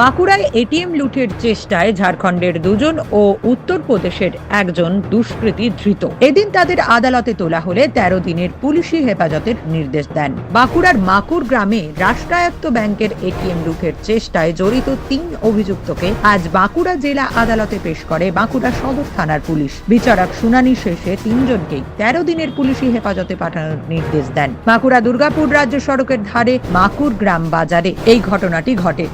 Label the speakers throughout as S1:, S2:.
S1: বাঁকুড়ায় এটিএম লুটের চেষ্টায় ঝাড়খণ্ডের দুজন ও উত্তরপ্রদেশের একজন দুষ্কৃতী ধৃত। এদিন তাদের আদালতে তোলা হলে তেরো দিনের পুলিশি হেফাজতের নির্দেশ দেন। বাঁকুড়ার মাকুর গ্রামে রাষ্ট্রায়ত্ত ব্যাংকের এটিএম লুটের চেষ্টায় জড়িত তিন অভিযুক্তকে আজ বাঁকুড়া জেলা আদালতে পেশ করে বাঁকুড়া সদর থানার পুলিশ। বিচারক শুনানি শেষে তিনজনকেই তেরো দিনের পুলিশি হেফাজতে পাঠানোর নির্দেশ দেন। বাঁকুড়া দুর্গাপুর রাজ্য সড়কের ধারে মাকুর গ্রাম বাজারে এই ঘটনাটি ঘটে।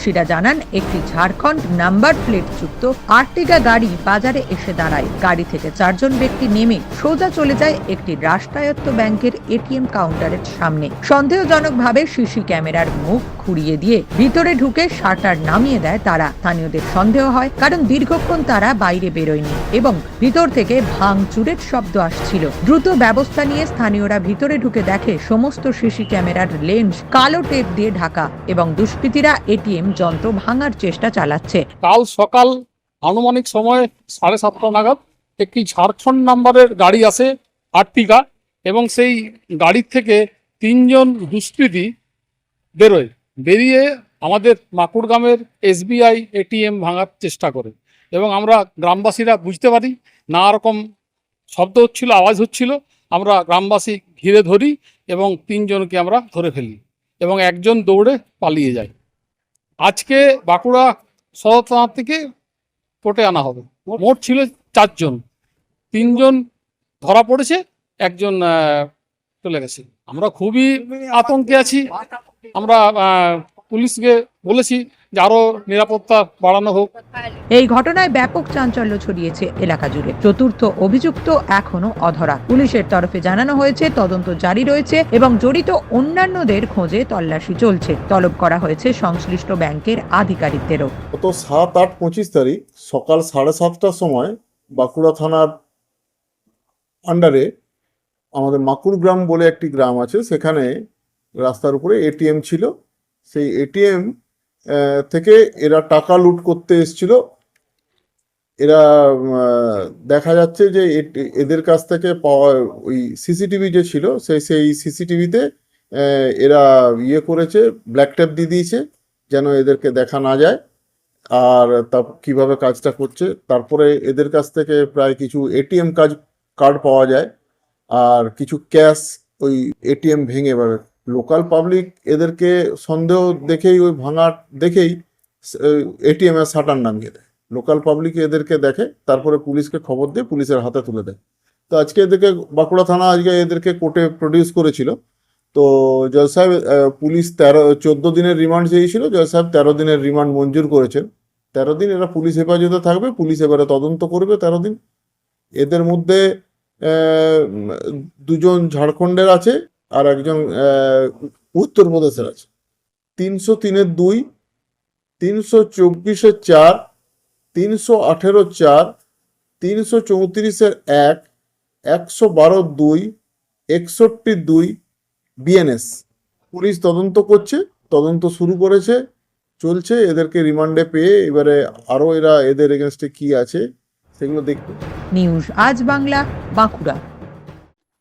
S1: প্রত্যক্ষদর্শীরা জানান, একটি ঝাড়খণ্ড নাম্বার প্লেট যুক্ত আর্টিগা গাড়ি বাজারে এসে দাঁড়ায়। গাড়ি থেকে চারজন ব্যক্তি নেমে সোজা চলে যায় একটি রাষ্ট্রায়ত্ত ব্যাংকের এটিএম কাউন্টারের সামনে। সন্দেহজনকভাবে সিসি ক্যামেরার মুখ খুঁড়িয়ে দিয়ে ভিতরে ঢুকে শাটার নামিয়ে দেয় তারা। স্থানীয়দের সন্দেহ হয়, কারণ দীর্ঘক্ষণ তারা বাইরে বেরোয়নি এবং ভিতর থেকে ভাঙচুরের শব্দ আসছিল। দ্রুত ব্যবস্থা নিয়ে স্থানীয়রা ভিতরে ঢুকে দেখে সমস্ত সিসি ক্যামেরার লেন্স কালো টেপ দিয়ে ঢাকা এবং দুষ্কৃতীরা এটিএম যন্ত্র ভাঙার চেষ্টা চালাচ্ছে।
S2: কাল সকাল আনুমানিক সময় সাড়ে সাতটা নাগাদ একটি ঝাড়খণ্ড নাম্বারের গাড়ি আসে আর্টিকা এবং সেই গাড়ির থেকে তিনজন দুষ্কৃতী বেরোয়। বেরিয়ে আমাদের মাকুড় গ্রামের এসবিআই, এটিএম ভাঙার চেষ্টা করে। এবং আমরা গ্রামবাসীরা বুঝতে পারি, নানা রকম শব্দ হচ্ছিল, আওয়াজ হচ্ছিল। আমরা গ্রামবাসী ঘিরে ধরি এবং তিনজনকে আমরা ধরে ফেলি এবং একজন দৌড়ে পালিয়ে যায়। আজকে বাঁকুড়া সদর থানা থেকে কোর্টে আনা হবে। মোট ছিল চারজন। তিনজন ধরা পড়েছে, একজন চলে গেছে। আমরা খুবই আতঙ্কে আছি। আমরা আহ, পুলিশকে বলেছি যে আরও নিরাপত্তা বাড়ানো হোক।
S1: এই ঘটনায় ব্যাপক চাঞ্চল্য ছড়িয়েছে এলাকা জুড়ে। চতুর্থ অভিযুক্ত এখনও অধরা। পুলিশের তরফে জানানো হয়েছে তদন্ত জারি রয়েছে এবং জড়িত অন্যান্যদের খোঁজে তল্লাশি চলছে। তলব করা হয়েছে সংশ্লিষ্ট ব্যাংকের আধিকারিকদেরও।
S3: গত সাত আট পঁচিশ তারিখ সকাল সাড়ে সাতটার সময় বাঁকুড়া থানার আন্ডারে আমাদের মাকুর গ্রাম বলে একটি গ্রাম আছে সেখানে রাস্তার উপরে এটিএম ছিল। সেই এটিএম থেকে এরা টাকা লুট করতে এসেছিল। এরা দেখা যাচ্ছে যে এদের কাছ থেকে পাওয়া ওই সিসিটিভি যে ছিল সেই সেই সিসিটিভিতে এরা ইয়ে করেছে, ব্ল্যাক টেপ দিয়ে দিয়েছে, যেন এদেরকে দেখা না যায়। আর তা, কীভাবে কাজটা করছে, তারপরে এদের কাছ থেকে প্রায় কিছু এটিএম কাজ, কার্ড পাওয়া যায়। আর কিছু ক্যাশ ওই এটিএম ভেঙে এবার লোকাল পাবলিক এদেরকে সন্দেহ দেখেই, ওই ভাঙার দেখেই এটিএম এর শাটার নামিয়ে দেয়। লোকাল পাবলিক এদেরকে দেখে, তারপরে পুলিশকে খবর দিয়ে পুলিশের হাতে তুলে দেয়। তো আজকে এদেরকে বাঁকুড়া থানা আজকে এদেরকে কোর্টে প্রডিউস করেছিল। তো জজ সাহেব পুলিশ তেরো, চোদ্দ দিনের রিমান্ড চেয়েছিল। জজ সাহেব তেরো দিনের রিমান্ড মঞ্জুর করেছেন। তেরো দিন এরা পুলিশ হেফাজতে থাকবে, পুলিশ এবারে তদন্ত করবে তেরো দিন। এদের মধ্যে দুজন ঝাড়খণ্ডের আছে। আর একজন উত্তরপ্রদেশের আছে। তিনশো তিনের দুই, তিনশো চব্বিশের চার, তিনশো আঠেরো চার, তিনশো চৌত্রিশের এক, একশো বারো দুই একষট্টি দুই, বিএনএস। পুলিশ তদন্ত করছে, তদন্ত শুরু করেছে, চলছে, এদেরকে রিমান্ডে পেয়ে এবারে আরও এরা এদের এগেনস্টে কি আছে, সেগুলো দেখতে
S1: নিউজ আজ বাংলা, বাঁকুড়া।